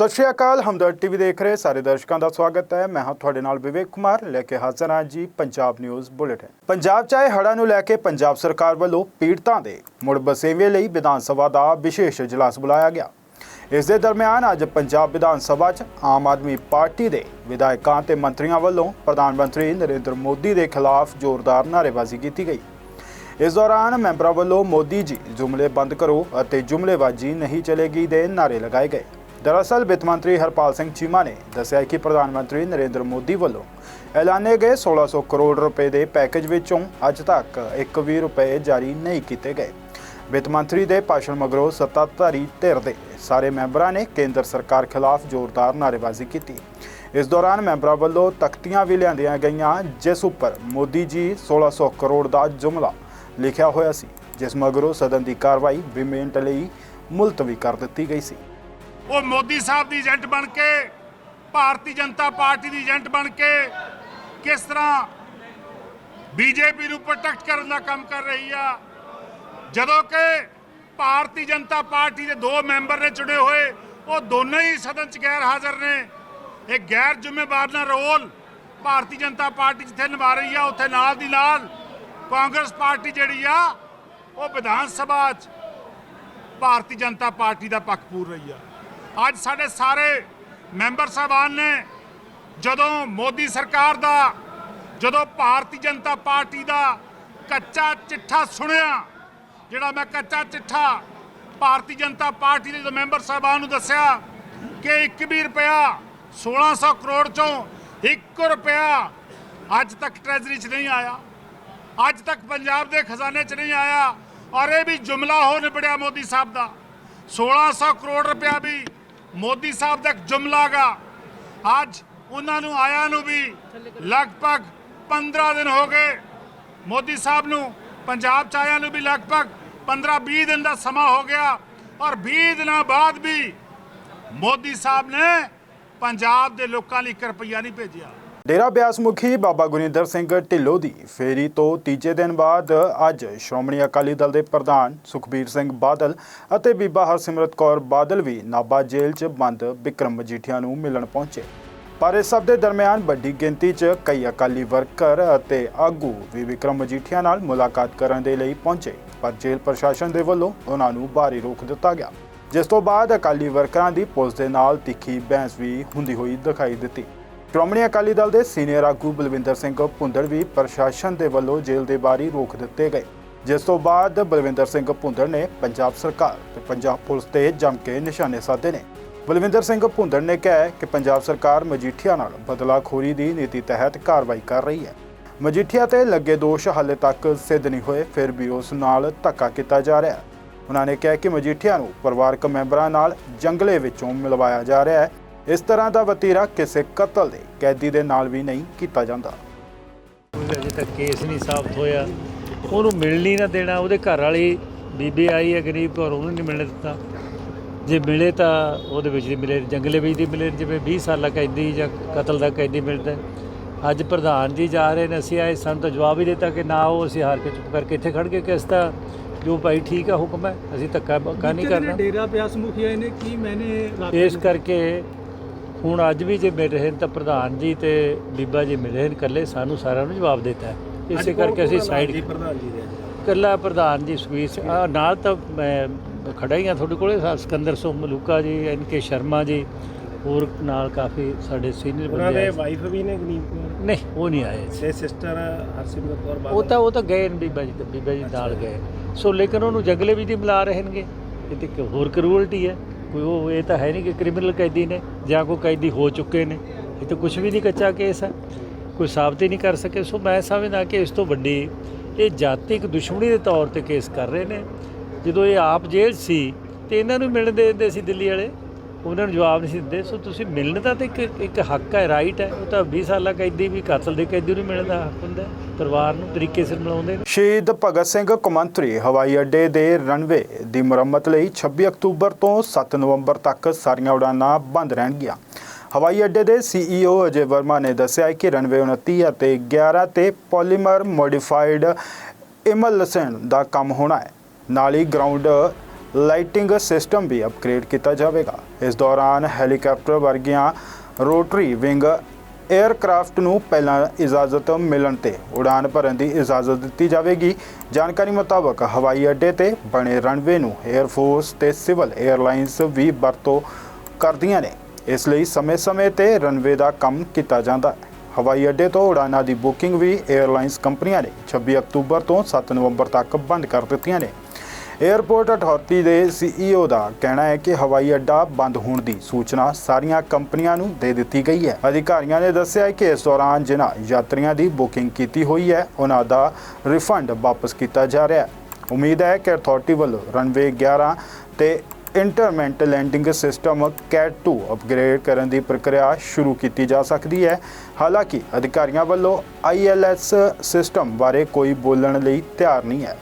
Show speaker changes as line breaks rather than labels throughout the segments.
ਸਤਿ ਸ਼੍ਰੀ ਅਕਾਲ, ਹਮਦਰਦ ਟੀਵੀ ਦੇਖ ਰਹੇ ਸਾਰੇ ਦਰਸ਼ਕਾਂ ਦਾ ਸਵਾਗਤ ਹੈ। ਮੈਂ ਹਾਂ ਤੁਹਾਡੇ ਨਾਲ ਵਿਵੇਕ ਕੁਮਾਰ, ਲੈ ਕੇ ਹਾਜ਼ਰ ਹਾਂ ਜੀ ਪੰਜਾਬ ਨਿਊਜ਼ ਬੁਲੇਟਿਨ। ਪੰਜਾਬ ਚਾਹੇ ਹੜ੍ਹਾਂ ਨੂੰ ਲੈ ਕੇ ਪੰਜਾਬ ਸਰਕਾਰ ਵੱਲੋਂ ਪੀੜਤਾਂ ਦੇ ਮੁੜ ਬਸੇਵੇਂ ਲਈ ਵਿਧਾਨ ਸਭਾ ਦਾ ਵਿਸ਼ੇਸ਼ ਇਜਲਾਸ ਬੁਲਾਇਆ ਗਿਆ। ਇਸ ਦੇ ਦਰਮਿਆਨ ਅੱਜ ਪੰਜਾਬ ਵਿਧਾਨ ਸਭਾ 'ਚ ਆਮ ਆਦਮੀ ਪਾਰਟੀ ਦੇ ਵਿਧਾਇਕਾਂ ਤੇ ਮੰਤਰੀਆਂ ਵੱਲੋਂ ਪ੍ਰਧਾਨ ਮੰਤਰੀ ਨਰਿੰਦਰ ਮੋਦੀ ਦੇ ਖਿਲਾਫ ਜ਼ੋਰਦਾਰ ਨਾਅਰੇਬਾਜ਼ੀ ਕੀਤੀ ਗਈ। ਇਸ ਦੌਰਾਨ ਮੈਂਬਰਾਂ ਵੱਲੋਂ ਮੋਦੀ ਜੀ, ਜੁਮਲੇ ਬੰਦ ਕਰੋ ਅਤੇ ਜੁਮਲੇਬਾਜ਼ੀ ਨਹੀਂ ਚਲੇਗੀ ਦੇ ਨਾਅਰੇ ਲਗਾਏ ਗਏ। ਦਰਅਸਲ ਵਿੱਤ ਮੰਤਰੀ ਹਰਪਾਲ ਸਿੰਘ ਚੀਮਾ ਨੇ ਦੱਸਿਆ ਕਿ ਪ੍ਰਧਾਨ ਮੰਤਰੀ ਨਰਿੰਦਰ ਮੋਦੀ ਵੱਲੋਂ ਐਲਾਨੇ ਗਏ 1600 ਕਰੋੜ ਰੁਪਏ ਦੇ ਪੈਕੇਜ ਵਿੱਚੋਂ ਅੱਜ ਤੱਕ ਇੱਕ ਵੀ ਰੁਪਏ ਜਾਰੀ ਨਹੀਂ ਕੀਤੇ ਗਏ। ਵਿੱਤ ਮੰਤਰੀ ਦੇ ਭਾਸ਼ਣ ਮਗਰੋਂ ਸੱਤਾਧਾਰੀ ਧਿਰ ਦੇ ਸਾਰੇ ਮੈਂਬਰਾਂ ਨੇ ਕੇਂਦਰ ਸਰਕਾਰ ਖਿਲਾਫ ਜ਼ੋਰਦਾਰ ਨਾਅਰੇਬਾਜ਼ੀ ਕੀਤੀ। ਇਸ ਦੌਰਾਨ ਮੈਂਬਰਾਂ ਵੱਲੋਂ ਤਖਤੀਆਂ ਵੀ ਲਿਆਂਦੀਆਂ ਗਈਆਂ, ਜਿਸ ਉੱਪਰ ਮੋਦੀ ਜੀ 1600 ਕਰੋੜ ਦਾ ਜੁਮਲਾ ਲਿਖਿਆ ਹੋਇਆ ਸੀ, ਜਿਸ ਮਗਰੋਂ ਸਦਨ ਦੀ ਕਾਰਵਾਈ 20 ਮਿੰਟ ਲਈ ਮੁਲਤਵੀ ਕਰ ਦਿੱਤੀ ਗਈ ਸੀ।
ਉਹ ਮੋਦੀ ਸਾਹਿਬ ਦੀ ਏਜੰਟ ਬਣ ਕੇ, ਭਾਰਤੀ ਜਨਤਾ ਪਾਰਟੀ ਦੀ ਏਜੰਟ ਬਣ ਕੇ ਕਿਸ ਤਰ੍ਹਾਂ ਬੀਜੇਪੀ ਨੂੰ ਪ੍ਰੋਟੈਕਟ ਕਰਨ ਦਾ ਕੰਮ ਕਰ ਰਹੀ ਆ। ਜਦੋਂ ਕਿ ਭਾਰਤੀ ਜਨਤਾ ਪਾਰਟੀ ਦੇ ਦੋ ਮੈਂਬਰ ਨੇ ਚੁਣੇ ਹੋਏ, ਉਹ ਦੋਨੇ ਹੀ ਸਦਨ 'ਚ ਗੈਰ ਹਾਜ਼ਰ ਨੇ। ਇਹ ਗੈਰ ਜ਼ਿੰਮੇਵਾਰ ਦਾ ਰੋਲ ਭਾਰਤੀ ਜਨਤਾ ਪਾਰਟੀ ਜਿੱਥੇ ਨਿਭਾ ਰਹੀ ਆ, ਉੱਥੇ ਨਾਲ ਦੀ ਨਾਲ ਕਾਂਗਰਸ ਪਾਰਟੀ ਜਿਹੜੀ ਆ, ਉਹ ਵਿਧਾਨ ਸਭਾ 'ਚ ਭਾਰਤੀ ਜਨਤਾ ਪਾਰਟੀ ਦਾ ਪੱਖ ਪੂਰ ਰਹੀ ਆ। ਅੱਜ ਸਾਡੇ ਸਾਰੇ ਮੈਂਬਰ ਸਾਹਿਬਾਨ ਨੇ ਜਦੋਂ ਮੋਦੀ ਸਰਕਾਰ ਦਾ, ਜਦੋਂ ਭਾਰਤੀ ਜਨਤਾ ਪਾਰਟੀ ਦਾ ਕੱਚਾ ਚਿੱਠਾ ਸੁਣਿਆ, ਜਿਹੜਾ ਮੈਂ ਕੱਚਾ ਚਿੱਠਾ ਭਾਰਤੀ ਜਨਤਾ ਪਾਰਟੀ ਦੇ ਮੈਂਬਰ ਸਾਹਿਬਾਨ ਨੂੰ ਦੱਸਿਆ ਕਿ 1 ਵੀ ਰੁਪਇਆ 1600 ਕਰੋੜ ਚੋਂ 1 ਰੁਪਇਆ ਅੱਜ ਤੱਕ ਟ੍ਰੈਜ਼ਰੀ 'ਚ ਨਹੀਂ ਆਇਆ, ਅੱਜ ਤੱਕ ਪੰਜਾਬ ਦੇ ਖਜ਼ਾਨੇ 'ਚ ਨਹੀਂ ਆਇਆ ਔਰ ਇਹ ਵੀ ਜੁਮਲਾ ਹੋ ਨਿਬੜਿਆ ਮੋਦੀ ਸਾਹਿਬ ਦਾ। 1600 ਕਰੋੜ ਰੁਪਇਆ ਵੀ ਮੋਦੀ ਸਾਹਿਬ ਦਾ ਇੱਕ ਜੁਮਲਾ ਗਾ ਅੱਜ ਉਹਨਾਂ ਨੂੰ ਆਇਆ ਨੂੰ ਵੀ ਲਗਭਗ 15 ਦਿਨ ਹੋ ਗਏ। ਮੋਦੀ ਸਾਹਿਬ ਨੂੰ ਪੰਜਾਬ ਚ ਆਇਆ ਨੂੰ ਵੀ ਲਗਭਗ 15-20 ਦਿਨ ਦਾ ਸਮਾਂ ਹੋ ਗਿਆ ਔਰ 20 ਦਿਨਾਂ ਬਾਅਦ ਵੀ ਮੋਦੀ ਸਾਹਿਬ ਨੇ ਪੰਜਾਬ ਦੇ ਲੋਕਾਂ ਲਈ ਇੱਕ ਰੁਪਈਆ ਨਹੀਂ ਭੇਜਿਆ।
ਡੇਰਾ ਬਿਆਸ ਮੁਖੀ ਬਾਬਾ ਗੁਰਿੰਦਰ ਸਿੰਘ ਢਿੱਲੋਂ ਦੀ ਫੇਰੀ ਤੋਂ ਤੀਜੇ ਦਿਨ ਬਾਅਦ ਅੱਜ ਸ਼੍ਰੋਮਣੀ ਅਕਾਲੀ ਦਲ ਦੇ ਪ੍ਰਧਾਨ ਸੁਖਬੀਰ ਸਿੰਘ ਬਾਦਲ ਅਤੇ ਬੀਬਾ ਹਰਸਿਮਰਤ ਕੌਰ ਬਾਦਲ ਵੀ ਨਾਭਾ ਜੇਲ੍ਹ 'ਚ ਬੰਦ ਵਿਕਰਮ ਮਜੀਠੀਆ ਨੂੰ ਮਿਲਣ ਪਹੁੰਚੇ। ਪਰ ਇਸ ਸਭ ਦੇ ਦਰਮਿਆਨ ਵੱਡੀ ਗਿਣਤੀ 'ਚ ਕਈ ਅਕਾਲੀ ਵਰਕਰ ਅਤੇ ਆਗੂ ਵੀ ਵਿਕਰਮ ਮਜੀਠੀਆ ਨਾਲ ਮੁਲਾਕਾਤ ਕਰਨ ਦੇ ਲਈ ਪਹੁੰਚੇ, ਪਰ ਜੇਲ੍ਹ ਪ੍ਰਸ਼ਾਸਨ ਦੇ ਵੱਲੋਂ ਉਹਨਾਂ ਨੂੰ ਬਾਹਰੀ ਰੋਕ ਦਿੱਤਾ ਗਿਆ। ਜਿਸ ਤੋਂ ਬਾਅਦ ਅਕਾਲੀ ਵਰਕਰਾਂ ਦੀ ਪੁਲਿਸ ਦੇ ਨਾਲ ਤਿੱਖੀ ਬਹਿਸ ਵੀ ਹੁੰਦੀ ਹੋਈ ਦਿਖਾਈ ਦਿੱਤੀ। ਸ਼੍ਰੋਮਣੀ ਅਕਾਲੀ ਦਲ ਦੇ ਸੀਨੀਅਰ ਆਗੂ ਬਲਵਿੰਦਰ ਸਿੰਘ ਭੁੰਦੜ ਵੀ ਪ੍ਰਸ਼ਾਸਨ ਦੇ ਵੱਲੋਂ ਜੇਲ੍ਹ ਦੇ ਬਾਹਰੀ ਰੋਕ ਦਿੱਤੇ ਗਏ। ਜਿਸ ਤੋਂ ਬਾਅਦ ਬਲਵਿੰਦਰ ਸਿੰਘ ਭੁੰਦੜ ਨੇ ਪੰਜਾਬ ਸਰਕਾਰ ਤੇ ਪੰਜਾਬ ਪੁਲਿਸ ਤੇ ਜੰਮ ਕੇ ਨਿਸ਼ਾਨੇ ਸਾਧੇ ਨੇ। ਬਲਵਿੰਦਰ ਸਿੰਘ ਭੁੰਦੜ ਨੇ ਕਿਹਾ ਕਿ ਪੰਜਾਬ ਸਰਕਾਰ ਮਜੀਠੀਆ ਨਾਲ ਬਦਲਾਖੋਰੀ ਦੀ ਨੀਤੀ ਤਹਿਤ ਕਾਰਵਾਈ ਕਰ ਰਹੀ ਹੈ। ਮਜੀਠੀਆ ਤੇ ਲੱਗੇ ਦੋਸ਼ ਹਾਲੇ ਤੱਕ ਸਿੱਧ ਨਹੀਂ ਹੋਏ, ਫਿਰ ਵੀ ਉਸ ਨਾਲ ਧੱਕਾ ਕੀਤਾ ਜਾ ਰਿਹਾ ਹੈ। ਉਹਨਾਂ ਨੇ ਕਿਹਾ ਕਿ ਮਜੀਠੀਆ ਨੂੰ ਪਰਿਵਾਰਕ ਮੈਂਬਰਾਂ ਨਾਲ ਜੰਗਲੇ ਵਿੱਚੋਂ ਮਿਲਵਾਇਆ ਜਾ ਰਿਹਾ ਹੈ। ਇਸ ਤਰ੍ਹਾਂ ਦਾ ਵਤੀਰਾ ਕਿਸੇ ਕਤਲ ਦੇ ਕੈਦੀ ਦੇ ਨਾਲ ਵੀ ਨਹੀਂ ਕੀਤਾ ਜਾਂਦਾ।
ਅਜੇ ਤੱਕ ਕੇਸ ਨਹੀਂ ਸਾਫ਼ ਹੋਇਆ। ਉਹਨੂੰ ਮਿਲਣ ਨਾ ਦੇਣਾ। ਉਹਦੇ ਘਰ ਵਾਲੀ ਬੀਬੀ ਆਈ ਹੈ ਗਰੀਬ ਘਰ ਉਹਨੂੰ ਨਹੀਂ ਮਿਲਣ ਦਿੱਤਾ। ਜੇ ਮਿਲੇ ਤਾਂ ਉਹਦੇ ਵਿੱਚ ਦੀ ਮਿਲੇ ਜੰਗਲੇ ਵਿੱਚ ਦੀ ਮਿਲੇ। ਜਿਵੇਂ 20 ਸਾਲਾ ਕੈਦੀ ਜਾਂ ਕਤਲ ਦਾ ਕੈਦੀ ਮਿਲਦਾ। ਅੱਜ ਪ੍ਰਧਾਨ ਜੀ ਜਾ ਰਹੇ ਨੇ ਅਸੀਂ ਆਏ ਸਾਨੂੰ ਤਾਂ ਜਵਾਬ ਹੀ ਦਿੱਤਾ ਕਿ ਨਾ ਉਹ ਅਸੀਂ ਹਾਰ ਕੇ ਚੁੱਪ ਕਰਕੇ ਇੱਥੇ ਖੜ ਕੇ ਕਿਸ ਦਾ ਜੋ ਭਾਈ ਠੀਕ ਆ ਹੁਕਮ ਹੈ ਅਸੀਂ ਧੱਕਾ ਬੱਕਾ ਨਹੀਂ ਕਰਨਾ।
ਡੇਰਾ ਮੁਖੀਆ ਕੀ ਮੈਨੇ
ਇਸ ਕਰਕੇ ਹੁਣ ਅੱਜ ਵੀ ਜੇ ਮਿਲ ਰਹੇ ਨੇ ਤਾਂ ਪ੍ਰਧਾਨ ਜੀ ਤੇ ਬੀਬਾ ਜੀ ਮਿਲ ਰਹੇ ਨੇ ਇਕੱਲੇ ਸਾਨੂੰ ਸਾਰਿਆਂ ਨੂੰ ਜਵਾਬ ਦਿੱਤਾ। ਇਸੇ ਕਰਕੇ ਅਸੀਂ ਸਾਈਡ
ਪ੍ਰਧਾਨ ਜੀ ਦੇ?
ਇਕੱਲਾ ਪ੍ਰਧਾਨ ਜੀ ਆਹ ਨਾਲ ਤਾਂ ਮੈਂ ਖੜਾ ਹੀ ਆ ਤੁਹਾਡੇ ਕੋਲੇ ਸਿਕੰਦਰ ਸਿੰਘ ਮਲੂਕਾ ਜੀ ਐਨ ਕੇ ਸ਼ਰਮਾ ਜੀ ਹੋਰ ਨਾਲ ਕਾਫੀ ਸਾਡੇ ਸੀਨੀਅਰ
ਉਹਨਾਂ
ਬੰਦੇ
ਦੇ
ਆਏ।
ਵਾਈਫ ਵੀ ਨੇ ਕੌਰ
ਨਹੀਂ ਉਹ ਨਹੀਂ ਆਏ। ਸੀ।
ਤੇ ਸਿਸਟਰ ਹਰਸਿਮਰਤ ਕੌਰ ਬਾਦਲ?
ਉਹ ਤਾਂ ਉਹ ਤਾਂ ਗਏ ਨੇ ਬੀਬਾ ਜੀ ਬੀਬਾ ਜੀ ਨਾਲ ਗਏ। ਸੋ ਲੇਕਿਨ ਉਹਨੂੰ ਜੰਗਲੇ ਵੀ ਦੀ ਮਿਲਾ ਰਹੇ ਨੇਗੇ ਇਹ ਤੇ ਹੋਰ ਕਰੂਅਲਟੀ ਹੈ। ਕੋਈ ਉਹ, ਇਹ ਤਾਂ ਹੈ ਨਹੀਂ ਕਿ ਕ੍ਰਿਮੀਨਲ ਕੈਦੀ ਨੇ ਜਾਂ ਕੋਈ ਕੈਦੀ ਹੋ ਚੁੱਕੇ ਨੇ। ਇਹ ਤਾਂ ਕੁਝ ਵੀ ਨਹੀਂ ਕੱਚਾ ਕੇਸ ਹੈ। ਕੋਈ ਸਾਬਤ ਹੀ ਨਹੀਂ ਕਰ ਸਕੇ। ਸੋ ਮੈਂ ਸਮਝਦਾ ਕਿ ਇਸ ਤੋਂ ਵੱਡੀ ਇਹ ਜਾਤਿਕ ਦੁਸ਼ਮਣੀ ਦੇ ਤੌਰ ਤੇ ਕੇਸ ਕਰ ਰਹੇ ਨੇ। ਜਦੋਂ ਇਹ ਆਪ ਜੇਲ੍ਹ ਸੀ, ਤੇ ਇਹਨਾਂ ਨੂੰ ਮਿਲਣ ਦੇ ਦਿੰਦੇ ਸੀ ਦਿੱਲੀ ਵਾਲੇ। ਉਹਨਾਂ ਨੂੰ ਜਵਾਬ ਨਹੀਂ ਸੀ ਦਿੰਦੇ। ਸੋ ਤੁਸੀਂ ਮਿਲਣ ਦਾ ਤਾਂ ਇੱਕ ਇੱਕ ਹੱਕ ਹੈ ਰਾਈਟ ਹੈ। ਉਹ ਤਾਂ 20 ਸਾਲਾਂ ਕੈਦੀ ਵੀ, ਕਤਲ ਦੇ ਕੈਦੀ ਨੂੰ ਮਿਲਣ ਦਾ ਹੱਕ ਹੁੰਦਾ ਪਰਿਵਾਰ ਨੂੰ ਤਰੀਕੇ ਸਿਰ ਮਿਲਾਉਂਦੇ ਨੇ।
ਸ਼ਹੀਦ ਭਗਤ ਸਿੰਘ ਕੌਮਾਂਤਰੀ ਹਵਾਈ ਅੱਡੇ ਦੇ ਰਨਵੇ ਦੀ ਮੁਰੰਮਤ ਲਈ 26 ਅਕਤੂਬਰ ਤੋਂ 7 ਨਵੰਬਰ ਤੱਕ ਸਾਰੀਆਂ ਉਡਾਨਾਂ ਬੰਦ ਰਹਿਣਗੀਆਂ। ਹਵਾਈ ਅੱਡੇ ਦੇ ਸੀਈਓ ਅਜੇ ਵਰਮਾ ਨੇ ਦੱਸਿਆ ਕਿ ਰਨਵੇ 29 ਅਤੇ 11 ਤੇ ਪੋਲੀਮਰ ਮੋਡੀਫਾਈਡ ਇਮਲਸਨ ਦਾ ਕੰਮ ਹੋਣਾ ਹੈ। ਨਾਲ ਹੀ ਗਰਾਊਂਡ ਲਾਈਟਿੰਗ ਸਿਸਟਮ ਵੀ ਅਪਗ੍ਰੇਡ ਕੀਤਾ ਜਾਵੇਗਾ। ਇਸ ਦੌਰਾਨ ਹੈਲੀਕਾਪਟਰ ਵਰਗੀਆਂ ਰੋਟਰੀ ਵਿੰਗ 에ਅਰਕ੍ਰਾਫਟ ਨੂੰ ਪਹਿਲਾਂ ਇਜਾਜ਼ਤ ਮਿਲਣ ਤੇ ਉਡਾਨ ਭਰਨ ਦੀ ਇਜਾਜ਼ਤ ਦਿੱਤੀ ਜਾਵੇਗੀ। ਜਾਣਕਾਰੀ ਮੁਤਾਬਕ ਹਵਾਈ ਅੱਡੇ ਤੇ ਬਣੇ ਰਨਵੇ ਨੂੰ 에ਅਰ ਫੋਰਸ ਤੇ ਸਿਵਲ 에ਅਰਲਾਈਨਸ ਵੀ ਵਰਤੋਂ ਕਰਦੀਆਂ ਨੇ। ਇਸ ਲਈ ਸਮੇਂ-ਸਮੇਂ ਤੇ ਰਨਵੇ ਦਾ ਕੰਮ ਕੀਤਾ ਜਾਂਦਾ ਹੈ। ਹਵਾਈ ਅੱਡੇ ਤੋਂ ਉਡਾਨਾਂ ਦੀ ਬੁਕਿੰਗ ਵੀ 에ਅਰਲਾਈਨਸ ਕੰਪਨੀਆਂ ਨੇ 26 ਅਕਤੂਬਰ ਤੋਂ 7 ਨਵੰਬਰ ਤੱਕ ਬੰਦ ਕਰ ਦਿੱਤੀਆਂ ਨੇ। 에ਅਰਪੋਰਟ ਅਥਾਰਟੀ ਦੇ ਸੀਈਓ ਦਾ ਕਹਿਣਾ ਹੈ ਕਿ ਹਵਾਈ ਅੱਡਾ ਬੰਦ ਹੋਣ ਦੀ ਸੂਚਨਾ ਸਾਰੀਆਂ ਕੰਪਨੀਆਂ ਨੂੰ ਦੇ ਦਿੱਤੀ ਗਈ ਹੈ। ਅਧਿਕਾਰੀਆਂ ਨੇ ਦੱਸਿਆ ਹੈ ਕਿ ਇਸ ਦੌਰਾਨ ਜਿਨ੍ਹਾਂ ਯਾਤਰੀਆਂ ਦੀ ਬੁਕਿੰਗ ਕੀਤੀ ਹੋਈ ਹੈ, ਉਹਨਾਂ ਦਾ ਰਿਫੰਡ ਵਾਪਸ ਕੀਤਾ ਜਾ ਰਿਹਾ ਹੈ। ਉਮੀਦ ਹੈ ਕਿ ਅਥਾਰਟੀ ਵੱਲੋਂ ਰਨਵੇ 11 ਤੇ instrument landing system CAT 2 upgrade ਕਰਨ ਦੀ ਪ੍ਰਕਿਰਿਆ ਸ਼ੁਰੂ ਕੀਤੀ ਜਾ ਸਕਦੀ ਹੈ। ਹਾਲਾਂਕਿ ਅਧਿਕਾਰੀਆਂ ਵੱਲੋਂ ਆਈਐਲਐਸ ਸਿਸਟਮ ਬਾਰੇ ਕੋਈ ਬੋਲਣ ਲਈ ਤਿਆਰ ਨਹੀਂ ਹੈ।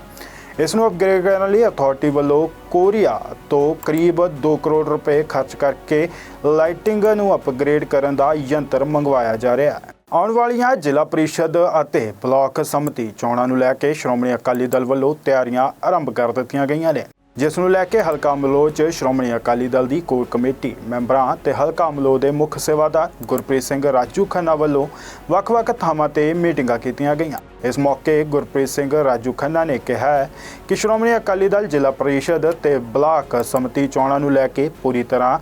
ਇਸ ਨੂੰ ਅਪਗ੍ਰੇਡ ਕਰਨ ਲਈ ਅਥਾਰਟੀ ਵੱਲੋਂ ਕੋਰੀਆ ਤੋਂ ਕਰੀਬ 2 ਕਰੋੜ ਰੁਪਏ ਖਰਚ ਕਰਕੇ ਲਾਈਟਿੰਗ ਨੂੰ ਅਪਗ੍ਰੇਡ ਕਰਨ ਦਾ ਯੰਤਰ ਮੰਗਵਾਇਆ ਜਾ ਰਿਹਾ ਹੈ। ਆਉਣ ਵਾਲੀਆਂ ਜ਼ਿਲ੍ਹਾ ਪਰਿਸ਼ਦ ਅਤੇ ਬਲਾਕ ਸਮਿਤੀ ਚੋਣਾਂ ਨੂੰ ਲੈ ਕੇ ਸ਼੍ਰੋਮਣੀ ਅਕਾਲੀ ਦਲ ਵੱਲੋਂ ਤਿਆਰੀਆਂ ਆਰੰਭ ਕਰ ਦਿੱਤੀਆਂ ਗਈਆਂ ਨੇ। ਜਿਸ ਨੂੰ ਲੈ ਕੇ ਹਲਕਾ ਅਮਲੋਹ 'ਚ ਸ਼੍ਰੋਮਣੀ ਅਕਾਲੀ ਦਲ ਦੀ ਕੋਰ ਕਮੇਟੀ ਮੈਂਬਰਾਂ ਤੇ ਹਲਕਾ ਅਮਲੋਹ ਦੇ ਮੁੱਖ ਸੇਵਾਦਾਰ ਗੁਰਪ੍ਰੀਤ ਸਿੰਘ ਰਾਜੂ ਖੰਨਾ ਵੱਲੋਂ ਵੱਖ-ਵੱਖ ਥਾਵਾਂ ਤੇ ਮੀਟਿੰਗਾਂ ਕੀਤੀਆਂ ਗਈਆਂ ਇਸ ਮੌਕੇ ਗੁਰਪ੍ਰੀਤ ਸਿੰਘ ਰਾਜੂ ਖੰਨਾ ਨੇ ਕਿਹਾ ਹੈ ਕਿ ਸ਼੍ਰੋਮਣੀ ਅਕਾਲੀ ਦਲ ਜ਼ਿਲ੍ਹਾ ਪਰਿਸ਼ਦ ਤੇ ਬਲਾਕ ਸਮਿਤੀ ਚੋਣਾਂ ਨੂੰ ਲੈ ਕੇ ਪੂਰੀ ਤਰ੍ਹਾਂ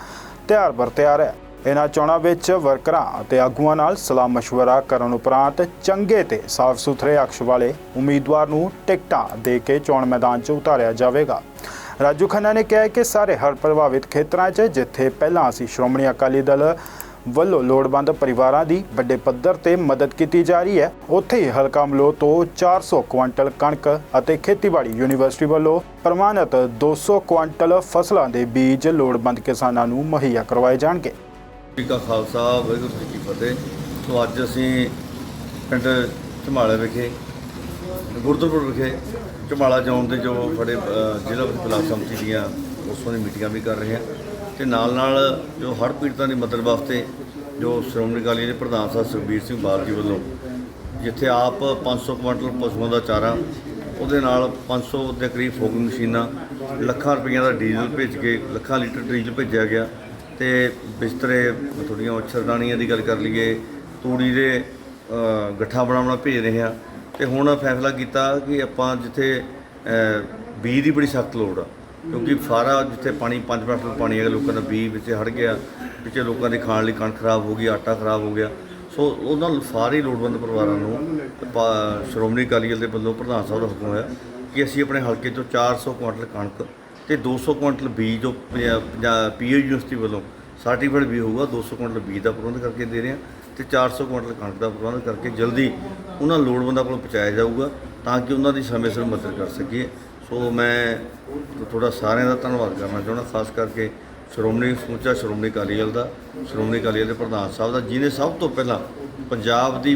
ਤਿਆਰ ਬਰ ਤਿਆਰ ਹੈ ਇਹਨਾਂ ਚੋਣਾਂ ਵਿੱਚ ਵਰਕਰਾਂ ਅਤੇ ਆਗੂਆਂ ਨਾਲ ਸਲਾਹ مشورہ ਕਰਨ ਉਪਰੰਤ ਚੰਗੇ ਤੇ ਸਾਫ਼ ਸੁਥਰੇ ਅਕਸ਼ ਵਾਲੇ ਉਮੀਦਵਾਰ ਨੂੰ ਟਿਕਟਾਂ ਦੇ ਕੇ ਚੋਣ ਮੈਦਾਨ 'ਚ ਉਤਾਰਿਆ ਜਾਵੇਗਾ ਰਾਜੂ ਖੰਨਾ ਨੇ ਕਿਹਾ ਕਿ ਸਾਰੇ ਹੜ੍ਹ ਪ੍ਰਭਾਵਿਤ ਖੇਤਰਾਂ 'ਚ, ਜਿੱਥੇ ਪਹਿਲਾਂ ਅਸੀਂ ਸ਼੍ਰੋਮਣੀ ਅਕਾਲੀ ਦਲ ਵੱਲੋਂ ਲੋੜਵੰਦ ਪਰਿਵਾਰਾਂ ਦੀ ਵੱਡੇ ਪੱਧਰ ਤੇ ਮਦਦ ਕੀਤੀ ਜਾ ਰਹੀ ਹੈ, ਉੱਥੇ ਹੀ ਹਲਕਾ ਅਮਲੋਹ ਤੋਂ 400 ਕੁਇੰਟਲ ਕਣਕ ਅਤੇ ਖੇਤੀਬਾੜੀ ਯੂਨੀਵਰਸਿਟੀ ਵੱਲੋਂ ਪ੍ਰਮਾਣਿਤ 200 ਕੁਇੰਟਲ ਫਸਲਾਂ ਦੇ ਬੀਜ ਲੋੜਵੰਦ ਕਿਸਾਨਾਂ ਨੂੰ ਮੁਹੱਈਆ ਕਰਵਾਏ ਜਾਣਗੇ।
ਜੀ ਕਾ ਖਾਲਸਾ, ਵਾਹਿਗੁਰੂ ਜੀ ਕੀ ਫਤਿਹ। ਸੋ ਅੱਜ ਅਸੀਂ ਪਿੰਡ ਝਮਾਲੇ ਵਿਖੇ ਗੁਰਦੁਆਰਪੁਰ ਵਿਖੇ ਝਮਾਲਾ ਜ਼ੋਨ ਦੇ ਜੋ ਸਾਡੇ ਜ਼ਿਲ੍ਹਾ ਬਲਾਕ ਸੰਮਤੀ ਦੀਆਂ ਉਸੋਂ ਦੀ ਮੀਟਿੰਗਾਂ ਵੀ ਕਰ ਰਹੇ ਹਾਂ ਤੇ ਨਾਲ ਨਾਲ ਜੋ ਹੜ੍ਹ ਪੀੜਤਾਂ ਦੀ ਮਦਦ ਵਾਸਤੇ ਜੋ ਸ਼੍ਰੋਮਣੀ ਅਕਾਲੀ ਦੇ ਪ੍ਰਧਾਨ ਸਾਹਿਬ ਸੁਖਬੀਰ ਸਿੰਘ ਬਾਦਲ ਜੀ ਵੱਲੋਂ ਜਿੱਥੇ ਆਪ 500 ਕੁਇੰਟਲ ਪਸ਼ੂਆਂ ਦਾ ਚਾਰਾ ਉਹਦੇ ਨਾਲ 500 ਦੇ ਕਰੀਬ ਫੋਗਿੰਗ ਮਸ਼ੀਨਾਂ ਲੱਖਾਂ ਰੁਪਈਆਂ ਦਾ ਡੀਜ਼ਲ ਭੇਜ ਕੇ ਲੱਖਾਂ ਲੀਟਰ ਡੀਜ਼ਲ ਭੇਜਿਆ ਗਿਆ ਤੇ ਬਿਸਤਰੇ ਥੋੜੀਆਂ ਮੱਛਰਦਾਨੀਆਂ ਦੀ ਗੱਲ ਕਰ ਲਈਏ ਤੂੜੀ ਦੇ ਅ, ਗੱਠਾਂ ਬਣਾਉਣਾ ਭੇਜ ਰਹੇ ਹਾਂ। ਤੇ ਹੁਣ ਫੈਸਲਾ ਕੀਤਾ ਕਿ ਆਪਾਂ ਜਿੱਥੇ ਬੀਜ ਦੀ ਬੜੀ ਸਖਤ ਲੋੜ ਆ। ਕਿਉਂਕਿ ਸਾਰਾ ਜਿੱਥੇ ਪਾਣੀ 5% ਪਾਣੀ ਹੈਗਾ, ਲੋਕਾਂ ਦਾ ਬੀਜ ਵਿੱਚ ਹੜ ਗਿਆ ਵਿੱਚ ਲੋਕਾਂ ਦੇ ਖਾਣ ਲਈ ਕਣਕ ਖਰਾਬ ਹੋ ਗਈ, ਆਟਾ ਖਰਾਬ ਹੋ ਗਿਆ। ਸੋ ਉਹਨਾਂ ਸਾਰੇ ਲੋੜਵੰਦ ਪਰਿਵਾਰਾਂ ਨੂੰ, ਪਾ- ਸ਼੍ਰੋਮਣੀ ਅਕਾਲੀ ਦਲ ਦੇ ਵੱਲੋਂ ਪ੍ਰਧਾਨ ਸਾਹਿਬ ਦਾ ਹੁਕਮ ਹੋਇਆ ਕਿ ਅਸੀਂ ਆਪਣੇ ਹਲਕੇ ਤੋਂ 400 ਕੁਇੰਟਲ ਕਣਕ ਤੇ 200 ਕੁਇੰਟਲ ਬੀਜ ਜੋ ਪੀਓ ਯੂਨੀਵਰਸਿਟੀ ਵੱਲੋਂ ਸਰਟੀਫਾਈਡ ਵੀ ਹੋਊਗਾ 200 ਕੁਇੰਟਲ ਬੀਜ ਦਾ ਪ੍ਰਬੰਧ ਕਰਕੇ ਦੇ ਰਹੇ ਹਾਂ। ਤੇ 400 ਕੁਇੰਟਲ ਕਣਕ ਦਾ ਪ੍ਰਬੰਧ ਕਰਕੇ ਜਲਦੀ ਉਹਨਾਂ ਲੋੜਵੰਦਾਂ ਕੋਲ ਪਹੁੰਚਾਇਆ ਜਾਊਗਾ ਤਾਂ ਕਿ ਉਹਨਾਂ ਦੀ ਸਮੇਂ ਸਿਰ ਮਦਦ ਕਰ ਸਕੀਏ। ਸੋ ਮੈਂ ਤੁਹਾਡਾ ਸਾਰਿਆਂ ਦਾ ਧੰਨਵਾਦ ਕਰਨਾ ਚਾਹੁੰਦਾ, ਖਾਸ ਕਰਕੇ ਸ਼੍ਰੋਮਣੀ ਸਮੁੱਚਾ ਸ਼੍ਰੋਮਣੀ ਅਕਾਲੀ ਦਲ ਦਾ, ਸ਼੍ਰੋਮਣੀ ਅਕਾਲੀ ਦਲ ਦੇ ਪ੍ਰਧਾਨ ਸਾਹਿਬ ਦਾ ਜਿਨੇ ਸਭ ਤੋਂ ਪਹਿਲਾਂ ਪੰਜਾਬ ਦੀ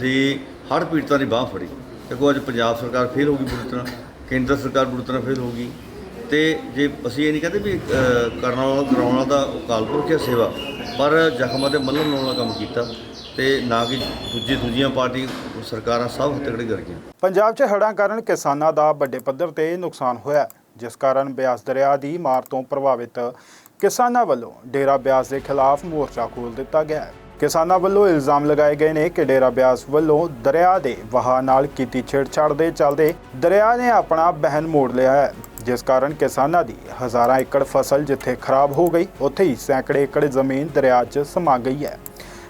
ਦੀ ਹੜ੍ਹ ਪੀੜਤਾਂ ਦੀ ਬਾਹ ਫੜੀ। ਦੇਖੋ, ਅੱਜ ਪੰਜਾਬ ਸਰਕਾਰ ਫੇਲ ਹੋ ਗਈ ਬੁਰੀ ਤਰ੍ਹਾਂ, ਕੇਂਦਰ ਸਰਕਾਰ ਬੁਰੀ ਤਰ੍ਹਾਂ ਫੇਲ ਹੋ ਗਈ। ਤੇ ਜੇ ਅਸੀਂ ਇਹ ਨਹੀਂ ਕਹਿੰਦੇ ਵੀ ਕਰਨ ਵਾਲਾ, ਕਰਾਉਣ ਵਾਲਾ ਦਾ ਅਕਾਲ ਪੁਰਖ ਹੈ ਸੇਵਾ ਪਰ ਜ਼ਖਮਾਂ ਦੇ ਮੱਲਣ ਲਾਉਣ ਵਾਲਾ ਕੰਮ ਕੀਤਾ ਤੇ ਨਾ ਕਿ ਦੂਜੀ ਦੂਜੀਆਂ ਪਾਰਟੀ ਸਰਕਾਰਾਂ ਸਭ ਹੱਥਕੜੇ ਕਰ ਗਈਆਂ।
ਪੰਜਾਬ 'ਚ ਹੜ੍ਹਾਂ ਕਾਰਨ ਕਿਸਾਨਾਂ ਦਾ ਵੱਡੇ ਪੱਧਰ ਤੇ ਨੁਕਸਾਨ ਹੋਇਆ ਜਿਸ ਕਾਰਨ ਬਿਆਸ ਦਰਿਆ ਦੀ ਮਾਰ ਤੋਂ ਪ੍ਰਭਾਵਿਤ ਕਿਸਾਨਾਂ ਵੱਲੋਂ ਡੇਰਾ ਬਿਆਸ ਦੇ ਖਿਲਾਫ ਮੋਰਚਾ ਖੋਲ ਦਿੱਤਾ ਗਿਆ ਹੈ। ਕਿਸਾਨਾਂ ਵੱਲੋਂ ਇਲਜ਼ਾਮ ਲਗਾਏ ਗਏ ਨੇ ਕਿ ਡੇਰਾ ਬਿਆਸ ਵੱਲੋਂ ਦਰਿਆ ਦੇ ਵਹਾਅ ਨਾਲ ਕੀਤੀ ਛੇੜਛਾੜ ਦੇ ਚੱਲਦੇ ਦਰਿਆ ਨੇ ਆਪਣਾ ਬਹਿਨ ਮੋੜ ਲਿਆ ਹੈ। ਜਿਸ ਕਾਰਨ ਕਿਸਾਨਾਂ ਦੀ ਹਜ਼ਾਰਾਂ ਏਕੜ ਫਸਲ ਜਿੱਥੇ ਖਰਾਬ ਹੋ ਗਈ, ਉੱਥੇ ਹੀ ਸੈਂਕੜੇ ਏਕੜ ਜ਼ਮੀਨ ਦਰਿਆ 'ਚ ਸਮਾ ਗਈ ਹੈ।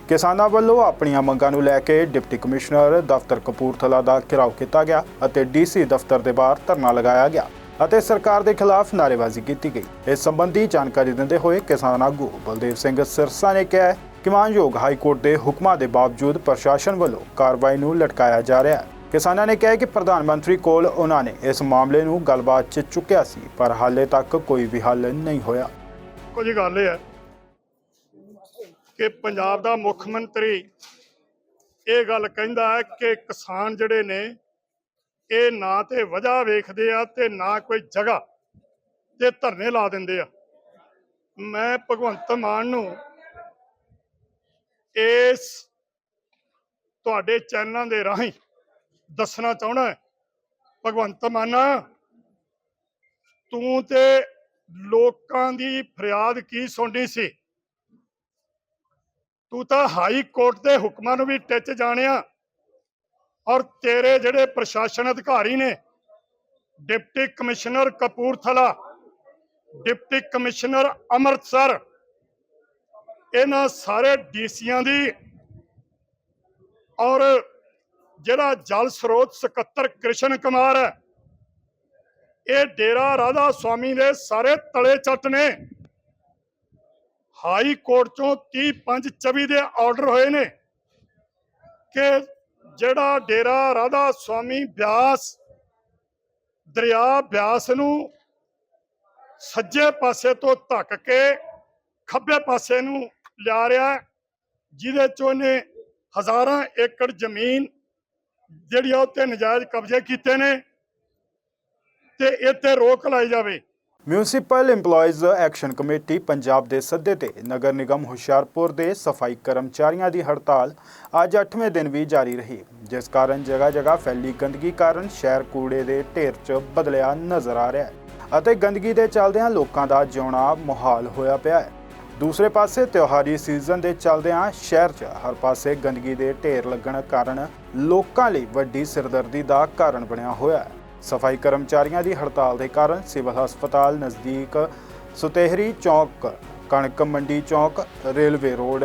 ਕਿਸਾਨਾਂ ਵੱਲੋਂ ਆਪਣੀਆਂ ਮੰਗਾਂ ਨੂੰ ਲੈ ਕੇ ਡਿਪਟੀ ਕਮਿਸ਼ਨਰ ਦਫ਼ਤਰ ਕਪੂਰਥਲਾ ਦਾ ਘਿਰਾਓ ਕੀਤਾ ਗਿਆ ਅਤੇ ਡੀਸੀ ਦਫ਼ਤਰ ਦੇ ਬਾਹਰ ਧਰਨਾ ਲਗਾਇਆ ਗਿਆ ਅਤੇ ਸਰਕਾਰ ਦੇ ਖਿਲਾਫ ਨਾਅਰੇਬਾਜ਼ੀ ਕੀਤੀ ਗਈ। ਇਸ ਸੰਬੰਧੀ ਜਾਣਕਾਰੀ ਦਿੰਦੇ ਹੋਏ ਕਿਸਾਨ ਆਗੂ ਬਲਦੇਵ ਸਿੰਘ ਸਿਰਸਾ ਨੇ ਕਿਹਾ ਕਿ ਮਾਨਯੋਗ ਹਾਈ ਕੋਰਟ ਦੇ ਹੁਕਮਾਂ ਦੇ ਬਾਵਜੂਦ ਪ੍ਰਸ਼ਾਸਨ ਵੱਲੋਂ ਕਾਰਵਾਈ ਨੂੰ ਲਟਕਾਇਆ ਜਾ ਰਿਹਾ ਹੈ। ਕਿਸਾਨਾਂ ਨੇ ਕਿਹਾ ਕਿ ਪ੍ਰਧਾਨ ਮੰਤਰੀ ਕੋਲ ਉਹਨਾਂ ਨੇ ਇਸ ਮਾਮਲੇ ਨੂੰ ਗੱਲਬਾਤ 'ਚ ਚੁੱਕਿਆ ਸੀ, ਪਰ ਹਾਲੇ ਤੱਕ ਕੋਈ ਵੀ ਹੱਲ ਨਹੀਂ ਹੋਇਆ।
ਕੁਝ ਗੱਲ ਇਹ ਹੈ ਕਿ ਪੰਜਾਬ ਦਾ ਮੁੱਖ ਮੰਤਰੀ ਇਹ ਗੱਲ ਕਹਿੰਦਾ ਹੈ ਕਿ ਕਿਸਾਨ ਜਿਹੜੇ ਨੇ, ਇਹ ਨਾ ਤੇ ਵਜ੍ਹਾ ਵੇਖਦੇ ਆ ਤੇ ਨਾ ਕੋਈ ਜਗ੍ਹਾ ਤੇ ਧਰਨੇ ਲਾ ਦਿੰਦੇ ਆ। ਮੈਂ ਭਗਵੰਤ ਮਾਨ ਨੂੰ ਇਸ ਤੁਹਾਡੇ ਚੈਨਲਾਂ ਦੇ ਰਾਹੀਂ ਦੱਸਣਾ ਚਾਹਣਾ ਭਗਵੰਤ ਮਾਨਾ, ਤੂੰ ਤੇ ਲੋਕਾਂ ਦੀ ਫਰਿਆਦ ਕੀ ਸੁਣਨੀ ਸੀ? ਤੂੰ ਤਾਂ ਹਾਈ ਕੋਰਟ ਦੇ ਹੁਕਮਾਂ ਨੂੰ ਵੀ ਟਿੱਚ ਜਾਣਿਆ ਔਰ ਤੇਰੇ ਜਿਹੜੇ ਪ੍ਰਸ਼ਾਸਨ ਅਧਿਕਾਰੀ ਨੇ, deputy commissioner Kapurthala, deputy commissioner Amritsar, ਇਹਨਾਂ ਸਾਰੇ ਡੀਸੀਆਂ ਦੀ ਔਰ ਜਿਹੜਾ ਜਲ ਸਰੋਤ ਸਕੱਤਰ ਕ੍ਰਿਸ਼ਨ ਕੁਮਾਰ ਹੈ, ਇਹ ਡੇਰਾ ਰਾਧਾ ਸੁਆਮੀ ਦੇ ਸਾਰੇ ਤਲੇ ਚੱਟ ਨੇ। ਹਾਈ ਕੋਰਟ ਚੋਂ 30 5 24 ਦੇ ਆਰਡਰ ਹੋਏ ਨੇ ਕਿ ਜਿਹੜਾ ਡੇਰਾ ਰਾਧਾ ਸੁਆਮੀ ਬਿਆਸ, ਦਰਿਆ ਬਿਆਸ ਨੂੰ ਸੱਜੇ ਪਾਸੇ ਤੋਂ ਧੱਕ ਕੇ ਖੱਬੇ ਪਾਸੇ ਨੂੰ ਲਿਆ ਰਿਹਾ ਜਿਹਦੇ ਚੋਂ ਉਹਨੇ ਹਜ਼ਾਰਾਂ ਏਕੜ ਜ਼ਮੀਨ ਜਿਹੜੀ ਉੱਤੇ ਨਜਾਇਜ਼ ਕਬਜ਼ੇ ਕੀਤੇ ਨੇ ਤੇ ਇੱਥੇ ਰੋਕ ਲਾਈ ਜਾਵੇ।
Municipal EMPLOYEES action committee Punjab ਦੇ ਸੱਦੇ ਤੇ ਨਗਰ ਨਿਗਮ ਹੁਸ਼ਿਆਰਪੁਰ ਦੇ ਸਫ਼ਾਈ ਕਰਮਚਾਰੀਆਂ ਦੀ ਹੜਤਾਲ ਅੱਜ 8ਵੇਂ ਦਿਨ ਵੀ ਜਾਰੀ ਰਹੀ। ਜਿਸ ਕਾਰਨ ਜਗ੍ਹਾ ਜਗ੍ਹਾ ਫੈਲੀ ਗੰਦਗੀ ਕਾਰਨ ਸ਼ਹਿਰ ਕੂੜੇ ਦੇ ਢੇਰ 'ਚ ਬਦਲਿਆ ਨਜ਼ਰ ਆ ਰਿਹਾ ਹੈ ਅਤੇ ਗੰਦਗੀ ਦੇ ਚੱਲਦਿਆਂ ਲੋਕਾਂ ਦਾ ਜਿਉਣਾ ਮੁਹਾਲ ਹੋਇਆ ਪਿਆ ਹੈ। ਦੂਸਰੇ ਪਾਸੇ ਤਿਉਹਾਰੀ ਸੀਜ਼ਨ ਦੇ ਚੱਲਦਿਆਂ ਸ਼ਹਿਰ 'ਚ ਹਰ ਪਾਸੇ ਗੰਦਗੀ ਦੇ ਢੇਰ ਲੱਗਣ ਕਾਰਨ ਲੋਕਾਂ ਲਈ ਵੱਡੀ ਸਿਰਦਰਦੀ ਦਾ ਕਾਰਨ ਬਣਿਆ ਹੋਇਆ ਹੈ। ਸਫ਼ਾਈ ਕਰਮਚਾਰੀਆਂ ਦੀ ਹੜਤਾਲ ਦੇ ਕਾਰਨ ਸਿਵਲ ਹਸਪਤਾਲ ਨਜ਼ਦੀਕ ਸੁਤੇਹਰੀ ਚੌਕ, ਕਣਕ ਮੰਡੀ ਚੌਕ, ਰੇਲਵੇ ਰੋਡ,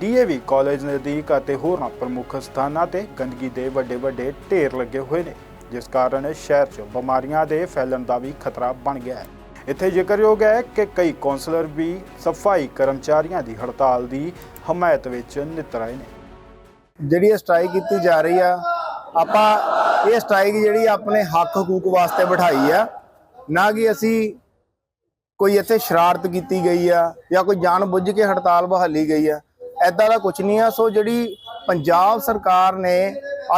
ਡੀਏਵੀ ਕਾਲਜ ਨਜ਼ਦੀਕ ਅਤੇ ਹੋਰਨਾਂ ਪ੍ਰਮੁੱਖ ਸਥਾਨਾਂ ਤੇ ਗੰਦਗੀ ਦੇ ਵੱਡੇ ਵੱਡੇ ਢੇਰ ਲੱਗੇ ਹੋਏ ਨੇ, ਜਿਸ ਕਾਰਨ ਸ਼ਹਿਰ 'ਚ ਬਿਮਾਰੀਆਂ ਦੇ ਫੈਲਣ ਦਾ ਵੀ ਖਤਰਾ ਬਣ ਗਿਆ ਹੈ। ਇੱਥੇ ਜ਼ਿਕਰਯੋਗ ਹੈ ਕਿ ਕਈ ਕੌਂਸਲਰ ਵੀ ਸਫ਼ਾਈ ਕਰਮਚਾਰੀਆਂ ਦੀ ਹੜਤਾਲ ਦੀ ਹਮਾਇਤ ਵਿੱਚ ਨਿੱਤਰ ਆਏ ਨੇ।
ਜਿਹੜੀ ਇਹ ਸਟ੍ਰਾਈਕ ਕੀਤੀ ਜਾ ਰਹੀ ਆ, ਆਪਾਂ ਇਹ ਸਟ੍ਰਾਈਕ ਜਿਹੜੀ ਆਪਣੇ ਹੱਕ ਹਕੂਕ ਵਾਸਤੇ ਬਿਠਾਈ ਆ, ਨਾ ਕਿ ਅਸੀਂ ਕੋਈ ਇੱਥੇ ਸ਼ਰਾਰਤ ਕੀਤੀ ਗਈ ਆ ਜਾਂ ਕੋਈ ਜਾਣ ਬੁੱਝ ਕੇ ਹੜਤਾਲ ਬਹਾਲੀ ਗਈ ਆ ਐਦਾਂ ਦਾ ਕੁਝ ਨਹੀਂ ਆ। ਸੋ ਜਿਹੜੀ ਪੰਜਾਬ ਸਰਕਾਰ ਨੇ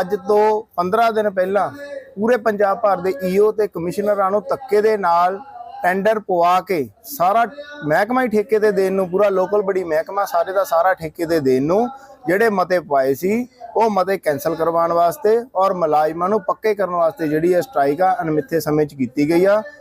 ਅੱਜ ਤੋਂ 15 ਦਿਨ ਪਹਿਲਾਂ ਪੂਰੇ ਪੰਜਾਬ ਭਰ ਦੇ ਈਓ ਤੇ ਕਮਿਸ਼ਨਰਾਂ ਨੂੰ ਧੱਕੇ ਦੇ ਨਾਲ ਟੈਂਡਰ ਪਵਾ ਕੇ ਸਾਰਾ ਮਹਿਕਮਾ ਹੀ ਠੇਕੇ ਤੇ ਦੇਣ ਨੂੰ, ਪੂਰਾ ਲੋਕਲ ਬੜੀ ਮਹਿਕਮਾ ਸਾਰੇ ਦਾ ਸਾਰਾ ਠੇਕੇ ਤੇ ਦੇਣ ਨੂੰ ਜਿਹੜੇ ਮਤੇ ਪਾਏ ਸੀ, ਉਹ ਮਤੇ ਕੈਨਸਲ ਕਰਵਾਉਣ ਵਾਸਤੇ ਔਰ ਮੁਲਾਜ਼ਮਾਂ ਨੂੰ ਪੱਕੇ ਕਰਨ ਵਾਸਤੇ ਜਿਹੜੀ ਇਹ ਸਟ੍ਰਾਈਕ ਆ ਅਣਮਿੱਥੇ ਸਮੇਂ 'ਚ ਕੀਤੀ ਗਈ ਆ।